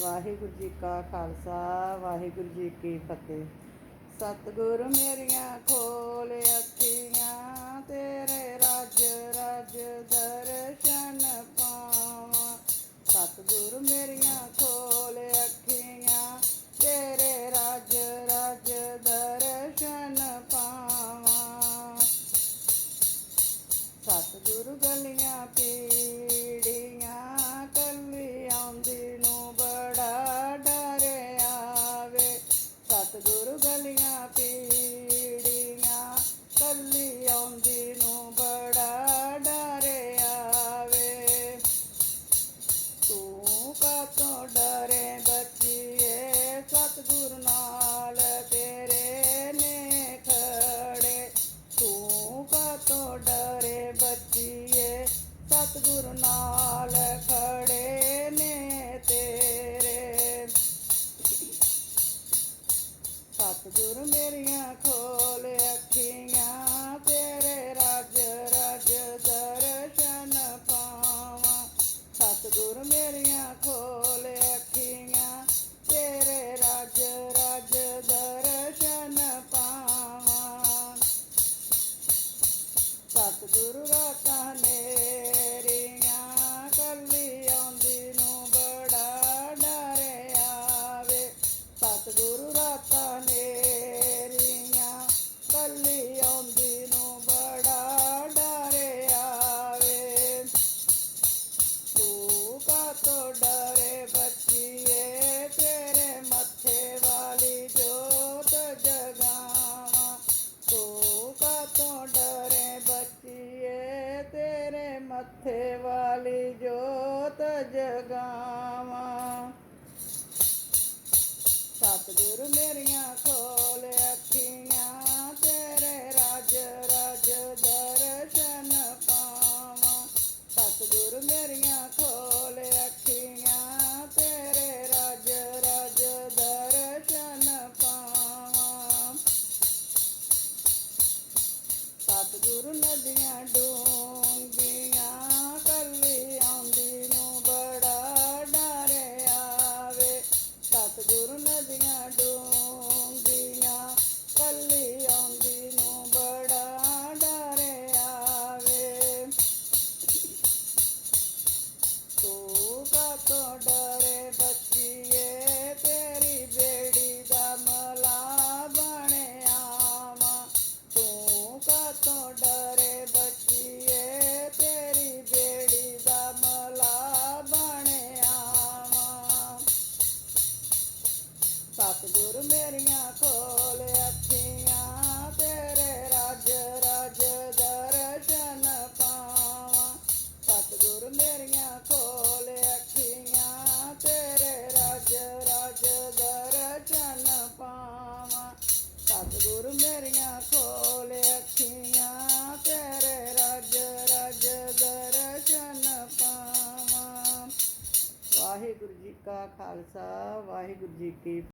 ਵਾਹਿਗੁਰੂ ਜੀ ਕਾ ਖਾਲਸਾ, ਵਾਹਿਗੁਰੂ ਜੀ ਕੀ ਫਤਿਹ। ਸਤਿਗੁਰ ਮੇਰੀਆਂ ਖੋਲ ਅੱਖੀਆਂ, ਤੇਰੇ ਰਾਜ ਰਾਜ ਦਰਸ਼ਨ ਪਾਵਾਂ। ਸਤਿਗੁਰ ਮੇਰੀਆਂ ਸਤਿਗੁਰੂ ਗਲੀਆਂ, ਪੀੜੀਆਂ, ਕੱਲੀ ਆਉਂਦੀ ਨੂੰ ਬੜਾ ਡਰ ਆਵੇ। ਤੂੰ ਕਾਤੋਂ ਡਰੇ ਬੱਚੀਏ, ਸਤਿਗੁਰ ਨਾਲ ਤੇਰੇ ਨੇ ਖੜੇ। ਤੂੰ ਕਾਤੋਂ ਡਰੇ ਬੱਚੀਏ, ਸਤਿਗੁਰ ਨਾਲ ਖੜੇ। ਸਤਿਗੁਰ ਮੇਰੀਆਂ ਖੋਲ ਅੱਖੀਆਂ ਤੇਰੇ ਰਾਜ ਰਾਜ ਦਰਸ਼ਨ ਪਾਵਾਂ। ਸਤਿਗੁਰ ਮੇਰੀਆਂ ਖੋਲ ਅੱਖੀਆਂ ਸਤਿਗੁਰੂ ਰਾਤਾਂ ਨੇਰੀਆਂ ਕੱਲੀ ਆਉਂਦੀ ਨੂੰ ਬੜਾ ਡਰ ਆਵੇ ਤੂੰ ਕਾਤੋਂ ਡਰੇ ਬੱਚੀਏ, ਤੇਰੇ ਮੱਥੇ ਵਾਲੀ ਜੋਤ ਜਗਾਵਾਂ। ਤੂੰ ਕਾਤੋਂ ਡਰੇ ਬੱਚੀਏ, ਤੇਰੇ ਮੱਥੇ ਵਾਲੀ ਜੋਤ ਜਗਾਵਾਂ। ਸਤਿਗੁਰ ਮੇਰੀਆਂ ਖੋਲ ਅੱਖੀਆਂ, ਤੇਰੇ ਰਾਜ ਰਾਜ ਦਰਸ਼ਨ ਪਾਵਾਂ। ਸਤਿਗੁਰ ਮੇਰੀਆਂ ਖੋਲ ਅੱਖੀਆਂ, ਤੇਰੇ ਰਾਜ ਰਾਜ ਦਰਸ਼ਨ ਪਾਵਾਂ। ਸਤਿਗੁਰ ਨਦੀਆਂ ਸਤਿਗੁਰ ਮੇਰੀਆਂ ਖੋਲ ਅੱਖੀਆਂ, ਤੇਰੇ ਰਾਜ ਰਾਜ ਦਰਸ਼ਨ ਪਾਵਾਂ। ਸਤਿਗੁਰ ਮੇਰੀਆਂ ਖੋਲ ਅੱਖੀਆਂ, ਤੇਰੇ ਰਾਜ ਰਾਜ ਦਰਸ਼ਨ ਪਾਵਾਂ। ਸਤਿਗੁਰ ਮੇਰੀਆਂ ਖੋਲ ਅੱਖੀਆਂ, ਤੇਰੇ ਰਾਜ ਰਾਜ ਦਰਸ਼ਨ ਪਾਵਾਂ। ਵਾਹਿਗੁਰੂ ਜੀ ਕਾ ਖਾਲਸਾ, ਵਾਹਿਗੁਰੂ ਜੀ ਕੀ